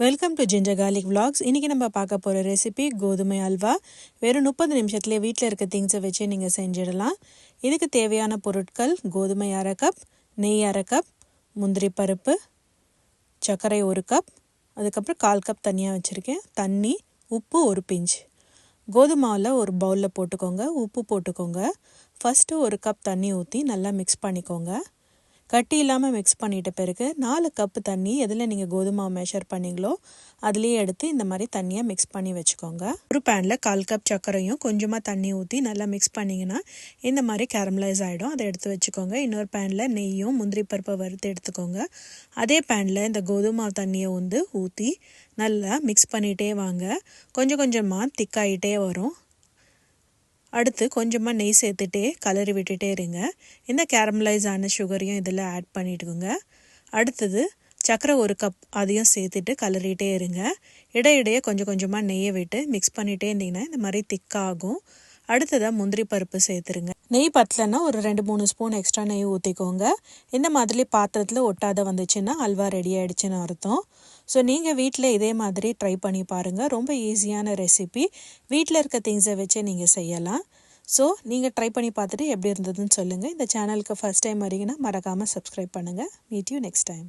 Welcome to ginger garlic vlogs. இன்றைக்கி நம்ம பார்க்க போகிற ரெசிபி கோதுமை அல்வா. வெறும் முப்பது நிமிஷத்துலேயே வீட்டில் இருக்க திங்ஸை வச்சு நீங்கள் செஞ்சிடலாம். இதுக்கு தேவையான பொருட்கள் கோதுமை அரை கப் நெய் அரை கப் முந்திரி பருப்பு சர்க்கரை ஒரு கப் அதுக்கப்புறம் கால் கப் தனியாக வச்சுருக்கேன். தண்ணி உப்பு ஒரு பிஞ்ச். கோதுமாவில் ஒரு பவுலில் போட்டுக்கோங்க. உப்பு போட்டுக்கோங்க. ஃபஸ்ட்டு ஒரு கப் தண்ணி ஊற்றி நல்லா மிக்ஸ் பண்ணிக்கோங்க. கட்டி இல்லாமல் மிக்ஸ் பண்ணிட்ட பிறகு நாலு கப்பு தண்ணி எதில் நீங்கள் கோதுமை மெஷர் பண்ணீங்களோ அதுலேயே எடுத்து இந்த மாதிரி தண்ணியை மிக்ஸ் பண்ணி வச்சுக்கோங்க. ஒரு பேனில் கால் கப் சர்க்கரையும் கொஞ்சமாக தண்ணி ஊற்றி நல்லா மிக்ஸ் பண்ணிங்கன்னா இந்த மாதிரி கேரமலைஸ் ஆகிடும் அதை எடுத்து வச்சுக்கோங்க. இன்னொரு பேனில் நெய்யும் முந்திரி பருப்பை வறுத்து எடுத்துக்கோங்க. அதே பேனில் இந்த கோதுமை தண்ணியை வந்து ஊற்றி நல்லா மிக்ஸ் பண்ணிகிட்டே வாங்க. கொஞ்சம் கொஞ்சமாக திக்காயிட்டே வரும். அடுத்து கொஞ்சமாக நெய் சேர்த்துட்டே கலரி விட்டுட்டே இருங்க. இந்த கேரமலைஸ் ஆன சுகரையும் இதில் ஆட் பண்ணிட்டுக்குங்க அடுத்தது சக்கரை ஒரு கப் அதையும் சேர்த்துட்டு கலரிட்டே இருங்க. இடையிடையே கொஞ்சம் கொஞ்சமாக நெய்யை விட்டு மிக்ஸ் பண்ணிகிட்டே இருந்தீங்கன்னா இந்த மாதிரி திக்காகும் அடுத்ததாக முந்திரி பருப்பு சேர்த்துருங்க. நெய் பத்தலைன்னா ஒரு ரெண்டு மூணு ஸ்பூன் எக்ஸ்ட்ரா நெய் ஊற்றிக்கோங்க இந்த மாதிரி பாத்திரத்தில் ஒட்டாத வந்துச்சுன்னா அல்வா ரெடி ஆகிடுச்சுன்னு அர்த்தம். ஸோ நீங்கள் வீட்டில் இதே மாதிரி ட்ரை பண்ணி பாருங்கள் ரொம்ப ஈஸியான ரெசிபி வீட்டில் இருக்க திங்ஸை வச்சு நீங்கள் செய்யலாம். ஸோ நீங்கள் ட்ரை பண்ணி பார்த்துட்டு எப்படி இருந்ததுன்னு சொல்லுங்கள் இந்த சேனலுக்கு ஃபஸ்ட் டைம் வரீங்கன்னா மறக்காமல் சப்ஸ்கிரைப் பண்ணுங்கள் மீட் யூ நெக்ஸ்ட் டைம்